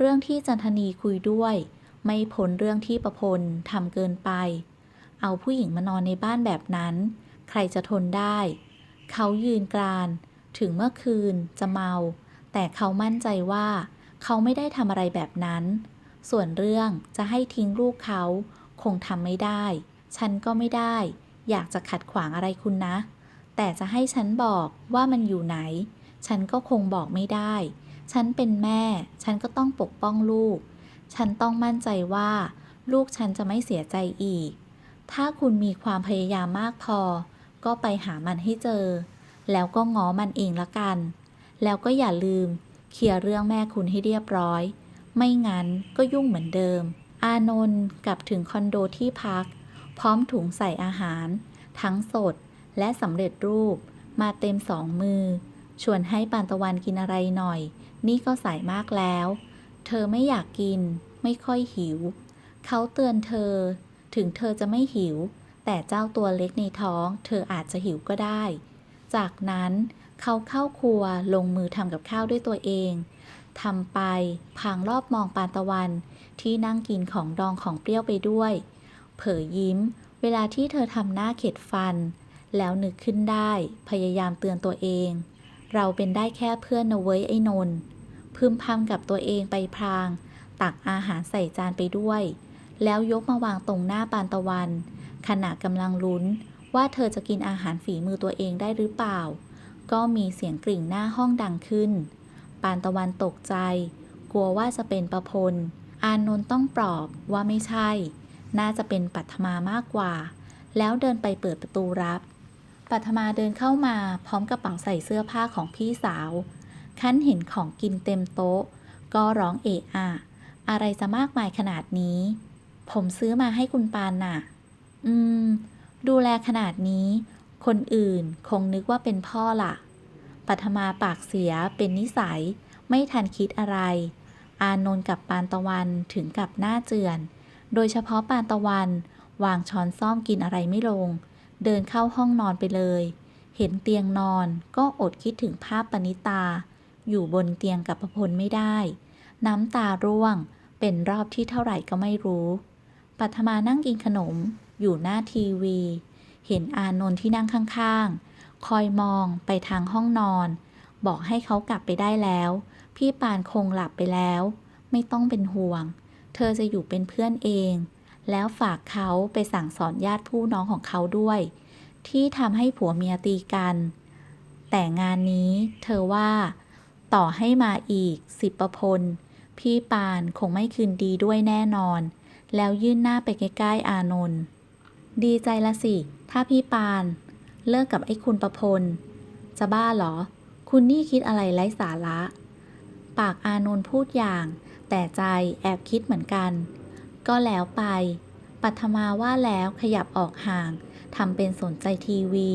เรื่องที่จันทนีคุยด้วย ไม่พ้นเรื่องที่ประพลทำเกินไป เอาผู้หญิงมานอนในบ้านแบบนั้น ใครจะทนได้ เขายืนกราน ถึงเมื่อคืนจะเมา แต่เขามั่นใจว่า เขาไม่ได้ทำอะไรแบบนั้น ส่วนเรื่องจะให้ทิ้งลูกเขา คงทำไม่ได้ ฉันก็ไม่ได้ อยากจะขัดขวางอะไรคุณนะ แต่จะให้ฉันบอกว่ามันอยู่ไหน ฉันก็คงบอกไม่ได้ ฉันเป็นแม่ ฉันก็ต้องปกป้องลูก ฉันต้องมั่นใจว่า ลูกฉันจะไม่เสียใจอีก ถ้าคุณมีความพยายามมากพอ ก็ไปหามันให้เจอ แล้วก็ง้อมันเองละกัน แล้วก็อย่าลืม เคลียร์เรื่องแม่คุณให้เรียบร้อย ไม่งั้นก็ยุ่งเหมือนเดิม อานนท์กลับถึงคอนโดที่พัก พร้อมถุงใส่อาหาร ทั้งสดและสำเร็จรูป มาเต็มสองมือ ชวนให้ปานตะวันกินอะไรหน่อย นี่ก็สายมากแล้ว เธอไม่อยากกิน ไม่ค่อยหิว เขาเตือนเธอ ถึงเธอจะไม่หิว แต่เจ้าตัวเล็กในท้อง เธออาจจะหิวก็ได้ จากนั้นเขาเข้าครัวลงมือทำกับข้าวด้วยตัวเองทำไปพางรอบมองปานตะวัน ที่นั่งกินของดองของเปรี้ยวไปด้วย เผยยิ้ม เวลาที่เธอทำหน้าเข็ดฟัน แล้วนึกขึ้นได้ พยายามเตือนตัวเอง เราเป็นได้แค่เพื่อนนะเว้ยไอ้นนพึมพำกับตัวเองไปพลาง ตักอาหารใส่จานไปด้วย แล้วยกมาวางตรงหน้าปานตะวัน ขณะกำลังลุ้นว่าเธอจะกินอาหารฝีมือตัวเองได้หรือเปล่า ก็มีเสียงกริ่งหน้าห้องดังขึ้น ปานตะวันตกใจ กลัวว่าจะเป็นประพล อานนท์ต้องปลอบว่าไม่ใช่ น่าจะเป็นปัทมามากกว่า แล้วเดินไปเปิดประตูรับ ปัทมาเดินเข้ามาพร้อมกระเป๋าใส่เสื้อผ้าของพี่สาว คันเห็นของกินเต็มโต๊ะ ก็ร้องเอะอะ อะไรจะมากมายขนาดนี้ ผมซื้อมาให้คุณปานน่ะ อืม ดูแลขนาดนี้ คนอื่นคงนึกว่าเป็นพ่อล่ะ ปัทมาปากเสียเป็นนิสัย ไม่ทันคิดอะไร อานนท์กับปานตะวันถึงกับหน้าเจือน โดยเฉพาะปานตะวันวางช้อนซ่อมกินอะไรไม่ลง เดินเข้าห้องนอนไปเลย เห็นเตียงนอนก็อดคิดถึงภาพปณิตา อยู่บนเตียงกับประพลไม่ได้ น้ำตาร่วง เป็นรอบที่เท่าไหร่ก็ไม่รู้ ปัทมานั่งกินขนม อยู่หน้าทีวี เห็นอานนท์ที่นั่งข้างๆ คอยมองไปทางห้องนอน บอกให้เขากลับไปได้แล้ว พี่ปานคงหลับไปแล้ว ไม่ต้องเป็นห่วง เธอจะอยู่เป็นเพื่อนเอง แล้วฝากเขาไปสั่งสอนญาติผู้น้องของเขาด้วย ที่ทำให้ผัวเมียตีกัน แต่งานนี้เธอว่า ต่อให้มาอีกสิบประพล พี่ปานคงไม่คืนดีด้วยแน่นอน แล้วยื่นหน้าไปใกล้ๆอานนท์ดีใจละสิ ถ้าพี่ปาน เลิกกับไอ้คุณประพล จะบ้าเหรอ คุณนี่คิดอะไรไร้สาระ ปากอานนท์พูดอย่าง แต่ใจแอบคิดเหมือนกัน ก็แล้วไป ปัทมาว่าแล้วขยับออกห่างทำเป็นสนใจทีวี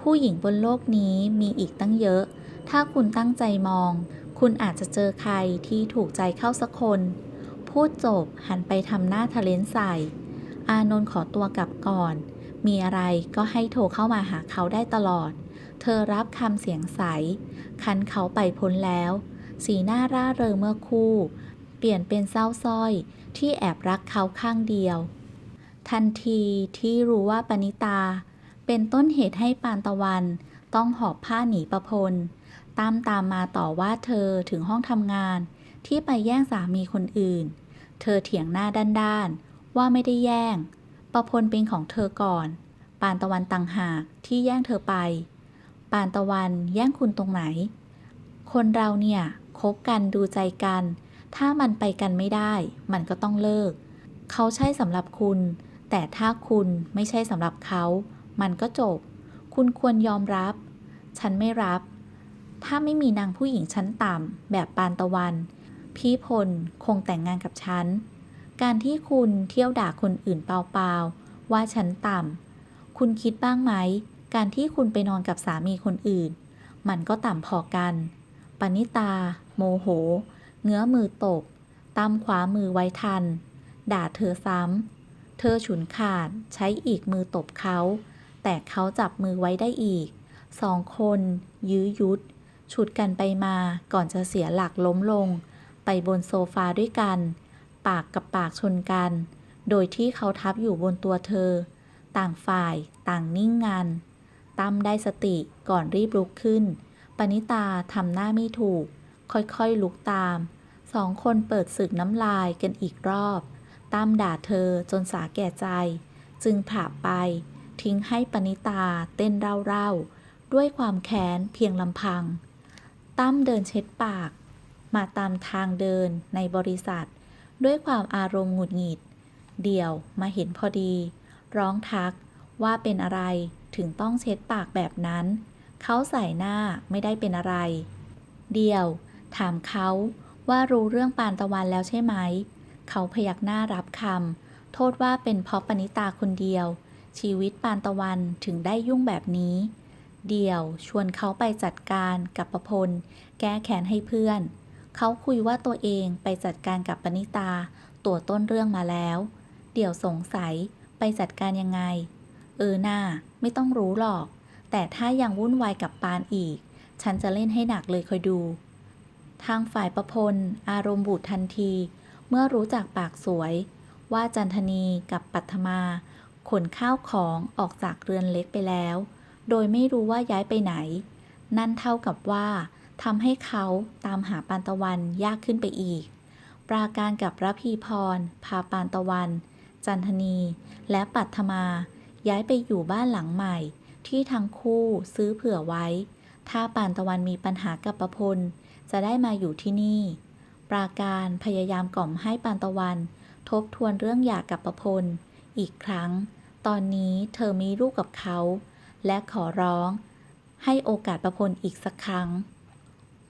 ผู้หญิงบนโลกนี้มีอีกตั้งเยอะ ถ้าคุณตั้งใจมอง คุณอาจจะเจอใครที่ถูกใจเข้าสักคน พูดจบหันไปทำหน้าทะเลนใส่ อานนท์ขอตัวกลับก่อน มีอะไรก็ให้โทรเข้ามาหาเขาได้ตลอด เธอรับคำเสียงใส คันเขาไปพ้นแล้ว สีหน้าร่าเริงเมื่อคู่ ปลี่ยนเป็นเศร้าส้อย ที่แอบรักเขาข้างเดียว ทันทีที่รู้ว่าปณิตา เป็นต้นเหตุให้ปานตะวัน ต้องหอบผ้าหนีประพลตามตามมาต่อว่าเธอถึงห้องทำงาน ที่ไปแย่งสามีคนอื่น เธอเถียงหน้าด้านๆว่าไม่ได้แย่ง ประพลเป็นของเธอก่อน ปานตะวันต่างหากที่แย่งเธอไป ปานตะวันแย่งคุณตรงไหน คนเราเนี่ยคบกันดูใจกัน ถ้ามันไปกันไม่ได้ มันก็ต้องเลิก เขาใช่สำหรับคุณ แต่ถ้าคุณไม่ใช่สำหรับเขา มันก็จบ คุณควรยอมรับ ฉันไม่รับ ถ้าไม่มีนางผู้หญิงชั้นต่ำแบบปานตะวัน พี่พลคงแต่งงานกับฉัน การที่คุณเที่ยวด่าคนอื่นเปล่าๆ ว่าฉันต่ำ คุณคิดบ้างไหม การที่คุณไปนอนกับสามีคนอื่น มันก็ต่ำพอกัน ปณิตา โมโห เงื้อมือตบตามขวามือไว้ทัน ด่าเธอซ้ำ เธอฉุนขาดใช้อีกมือตบเขา แต่เขาจับมือไว้ได้อีก สองคนยื้อยุด ฉุดกันไปมาก่อนจะเสียหลักล้มลง ไปบนโซฟาด้วยกัน ปากกับปากชนกัน โดยที่เขาทับอยู่บนตัวเธอ ต่างฝ่ายต่างนิ่งงันตั้มได้สติก่อนรีบลุกขึ้น ปณิตาทำหน้าไม่ถูก ค่อยๆลุกตาม สองคนเปิดศึกน้ำลายกันอีกรอบตั้มด่าเธอจนสาแก่ใจ จึงผ่าไป ทิ้งให้ปณิตาเต้นเร่าๆ ด้วยความแค้นเพียงลำพัง ตั้มเดินเช็ดปาก มาตามทางเดินในบริษัท ด้วยความอารมณ์หงุดหงิด เดี่ยวมาเห็นพอดี ร้องทักว่าเป็นอะไรถึงต้องเช็ดปากแบบนั้น เขาใส่หน้าไม่ได้เป็นอะไร เดี่ยว ถามเขา ว่ารู้เรื่องปานตะวันแล้วใช่ไหม เขาพยักหน้ารับคำโทษว่าเป็นเพราะปณิตาคนเดียว ชีวิตปานตะวันถึงได้ยุ่งแบบนี้ เดี่ยวชวนเขาไปจัดการกับประพล แก้แค้นให้เพื่อน เขาคุยว่าตัวเองไปจัดการกับปณิตา ตัวต้นเรื่องมาแล้ว เดี่ยวสงสัยไปจัดการยังไง เออหน้าไม่ต้องรู้หรอก แต่ถ้ายังวุ่นวายกับปานอีก ฉันจะเล่นให้หนักเลยคอยดู ทางฝ่ายประพล อารมณ์บูดทันที เมื่อรู้จักปากสวย ว่าจันทนีกับปัทมา ขนข้าวของออกจากเรือนเล็กไปแล้ว โดยไม่รู้ว่าย้ายไปไหน นั่นเท่ากับว่าทำให้เขาตามหาปานตะวันยากขึ้นไปอีก ปราการกับระพีพร พาปานตะวัน จันทนี และปัทมา ย้ายไปอยู่บ้านหลังใหม่ ที่ทั้งคู่ซื้อเผื่อไว้ ถ้าปานตะวันมีปัญหากับประพล จะได้มาอยู่ที่นี่ ปราการพยายามกล่อมให้ปานตะวัน ทบทวนเรื่องหย่ากับประพล อีกครั้ง ตอนนี้เธอมีลูกกับเขา และขอร้อง ให้โอกาสประพลอีกสักครั้ง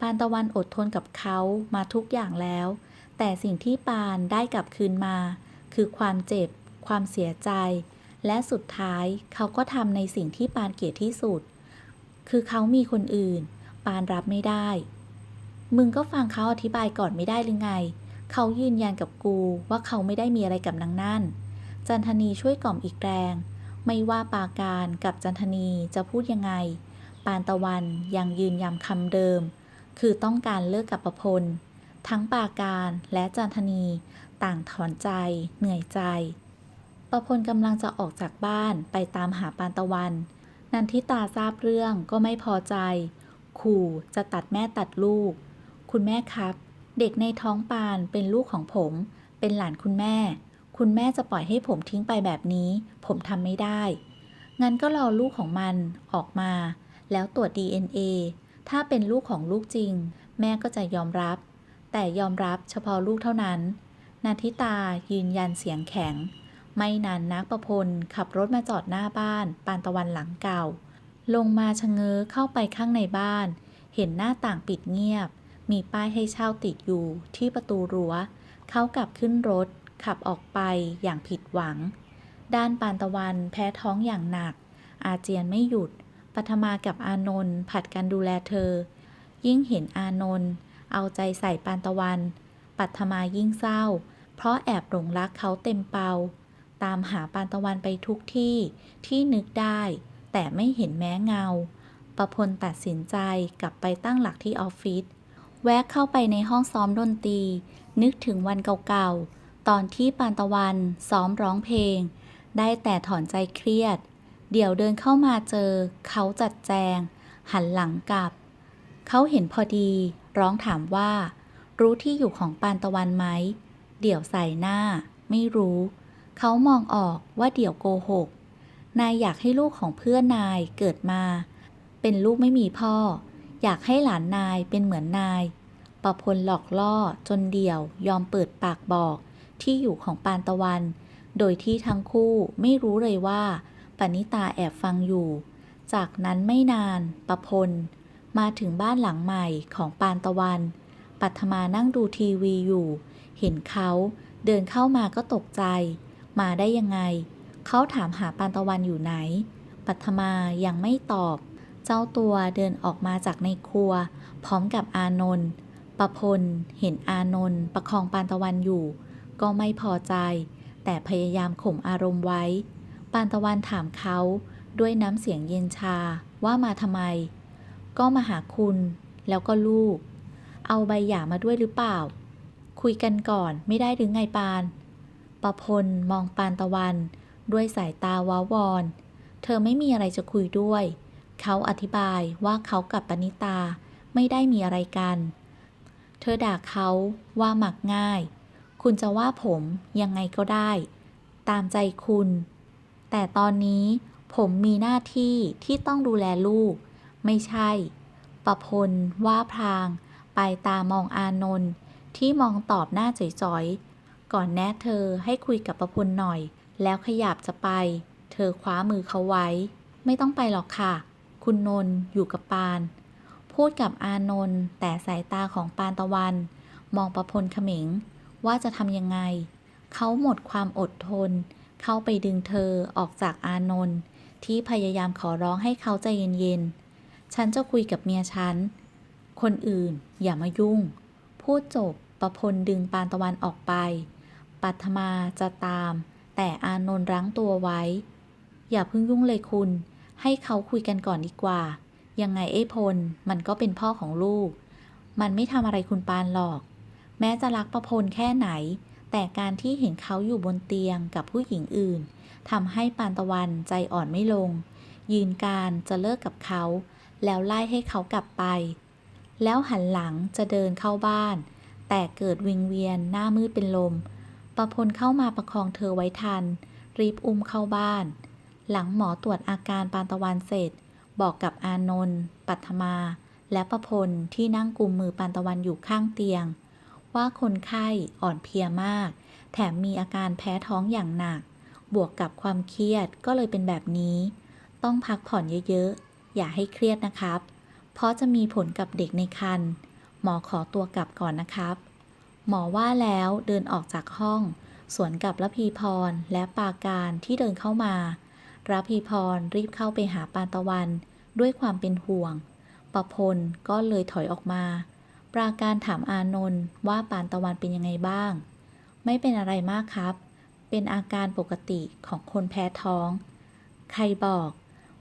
ปานตะวันอดทนกับเขามาทุกอย่างแล้ว แต่สิ่งที่ปานได้กลับคืนมา คือความเจ็บ ความเสียใจ และสุดท้ายเขาก็ทำในสิ่งที่ปานเกลียดที่สุด คือเขามีคนอื่น ปานรับไม่ได้ มึงก็ฟังเขาอธิบายก่อนไม่ได้หรือไง เขายืนยันกับกูว่าเขาไม่ได้มีอะไรกับนางนั่น จันทนีช่วยกล่อมอีกแรง ไม่ว่าปาการกับจันทนีจะพูดยังไง ปานตะวันยังยืนย้ำคำเดิม คือต้องการเลิกกับประพล ทั้งปาการและจันทนีต่างถอนใจ เหนื่อยใจ ประพลกำลังจะออกจากบ้านไปตามหาปานตะวัน นันทิตาทราบเรื่องก็ไม่พอใจ ขู่จะตัดแม่ตัดลูก คุณแม่ครับ เด็กในท้องปานเป็นลูกของผม เป็นหลานคุณแม่ คุณแม่จะปล่อยให้ผมทิ้งไปแบบนี้ ผมทำไม่ได้ งั้นก็รอลูกของมันออกมา แล้วตรวจ DNA ถ้าเป็นลูกของลูกจริง แม่ก็จะยอมรับ แต่ยอมรับเฉพาะลูกเท่านั้น นาทิตายืนยันเสียงแข็ง ไม่นานนักประพลขับรถมาจอดหน้าบ้าน ปานตะวันหลังเก่า ลงมาชะเง้อเข้าไปข้างในบ้าน เห็นหน้าต่างปิดเงียบ มีป้ายให้เช่าติดอยู่ที่ประตูรั้ว เขากลับขึ้นรถ ขับออกไปอย่างผิดหวัง ด้านปานตะวันแพ้ท้องอย่างหนัก อาเจียนไม่หยุด ปัทมากับอานนท์ผัดกันดูแลเธอ ยิ่งเห็นอานนท์เอาใจใส่ปานตะวัน ปัทมายิ่งเศร้า เพราะแอบหลงรักเขาเต็มเปา ตามหาปานตะวันไปทุกที่ที่นึกได้ แต่ไม่เห็นแม้เงา ประพลตัดสินใจกลับไปตั้งหลักที่ออฟฟิศ แวะเข้าไปในห้องซ้อมดนตรี นึกถึงวันเก่าๆ ตอนที่ปานตะวันซ้อมร้องเพลง ได้แต่ถอนใจเครียด เดี๋ยวเดินเข้ามาเจอ เขาจัดแจง หันหลังกลับ เขาเห็นพอดี ร้องถามว่า รู้ที่อยู่ของปานตะวันไหม เดี่ยวใส่หน้า ไม่รู้ เขามองออกว่าเดี่ยวโกหก นายอยากให้ลูกของเพื่อนนายเกิดมา เป็นลูกไม่มีพ่อ อยากให้หลานนายเป็นเหมือนนายประพลหลอกล่อจนเดี่ยวยอมเปิดปากบอกที่อยู่ของปานตะวัน โดยที่ทั้งคู่ไม่รู้เลยว่าปณิตาแอบฟังอยู่ จากนั้นไม่นานประพล มาถึงบ้านหลังใหม่ของปานตะวัน ปัทมานั่งดูทีวีอยู่ เห็นเขาเดินเข้ามาก็ตกใจ มาได้ยังไง เขาถามหาปานตะวันอยู่ไหน ปัทมายังไม่ตอบ เจ้าตัวเดินออกมาจากในครัว พร้อมกับอานนท์ประพล เห็นอานนท์ประคองปานตะวันอยู่ ก็ไม่พอใจ แต่พยายามข่มอารมณ์ไว้ ปานตะวันถามเขาด้วยน้ำเสียงเย็นชาว่ามาทำไม ก็มาหาคุณ แล้วก็ลูก เอาใบหย่ามาด้วยหรือเปล่า คุยกันก่อนไม่ได้หรือไงปาน ประพลมองปานตะวัน ด้วยสายตาว้าวอน เธอไม่มีอะไรจะคุยด้วย เขาอธิบายว่าเขากับปณิตาไม่ได้มีอะไรกัน เธอด่าเขาว่าหมักง่าย คุณจะว่าผมยังไงก็ได้ ตามใจคุณ แต่ตอนนี้ผมมีหน้าที่ที่ต้องดูแลลูก ไม่ใช่ ประพลว่าพลาง ไปตามองอานนท์ที่มองตอบหน้าจ่อยๆ ก่อนแนะเธอให้คุยกับประพลหน่อย แล้วขยับจะไป เธอคว้ามือเขาไว้ ไม่ต้องไปหรอกค่ะ คุณนนท์อยู่กับปาน พูดกับอานนท์แต่สายตาของปานตะวัน มองประพลเขม็งว่าจะทำยังไง เขาหมดความอดทน เข้าไปดึงเธอออกจากอานนท์ที่พยายามขอร้องให้เขาใจเย็นๆ ฉันจะคุยกับเมียฉัน คนอื่นอย่ามายุ่ง พูดจบประพลดึงปานตะวันออกไป ปัทมาจะตาม แต่อานนท์รั้งตัวไว้ อย่าเพิ่งยุ่งเลยคุณ ให้เขาคุยกันก่อนดีกว่า ยังไงไอ้พล มันก็เป็นพ่อของลูก มันไม่ทำอะไรคุณปานหรอก แม้จะรักประพลแค่ไหน แต่การที่เห็นเขาอยู่บนเตียงกับผู้หญิงอื่นทำให้ปานตะวันใจอ่อนไม่ลง ยืนการจะเลิกกับเขา แล้วไล่ให้เขากลับไป แล้วหันหลังจะเดินเข้าบ้าน แต่เกิดวิงเวียนหน้ามืดเป็นลม ประพลเข้ามาประคองเธอไว้ทัน รีบอุ้มเข้าบ้าน หลังหมอตรวจอาการปานตะวันเสร็จ บอกกับอานนท์ปัทมา และประพลที่นั่งกุมมือปานตะวันอยู่ข้างเตียง ว่าคนไข้อ่อนเพลียมาก แถมมีอาการแพ้ท้องอย่างหนัก บวกกับความเครียดก็เลยเป็นแบบนี้ ต้องพักผ่อนเยอะๆ อย่าให้เครียดนะครับ เพราะจะมีผลกับเด็กในครรภ์หมอขอตัวกลับก่อนนะครับ หมอว่าแล้วเดินออกจากห้อง สวนกับระพีพรและปาการที่เดินเข้ามา ระพีพรรีบเข้าไปหาปานตะวันด้วยความเป็นห่วง ประพลก็เลยถอยออกมา ปราการถามอานนท์ว่าปานตะวันเป็นยังไงบ้าง ไม่เป็นอะไรมากครับ เป็นอาการปกติของคนแพ้ท้อง ใครบอก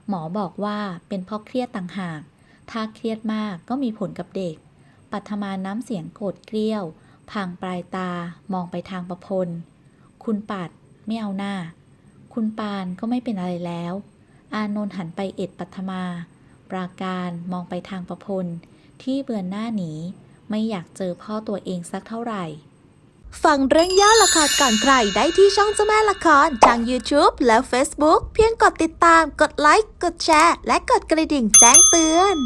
หมอบอกว่าเป็นเพราะเครียดต่างหาก ถ้าเครียดมากก็มีผลกับเด็ก ปัทมาน้ำเสียงโกรธเกรี้ยว พางปลายตามองไปทางประพล คุณปัดไม่เอาหน้า คุณปานก็ไม่เป็นอะไรแล้ว อานนท์หันไปเอ็ดปัทมา ปราการมองไปทางประพล ที่เบือนหน้าหนี ไม่อยากเจอพ่อตัวเองสักเท่าไหร่ ฟังเรื่องย่อละครก่อนใครได้ที่ช่องเจ้าแม่ละคร ทาง YouTube และ Facebook เพียงกดติดตาม กดไลค์ กดแชร์ และกดกระดิ่งแจ้งเตือน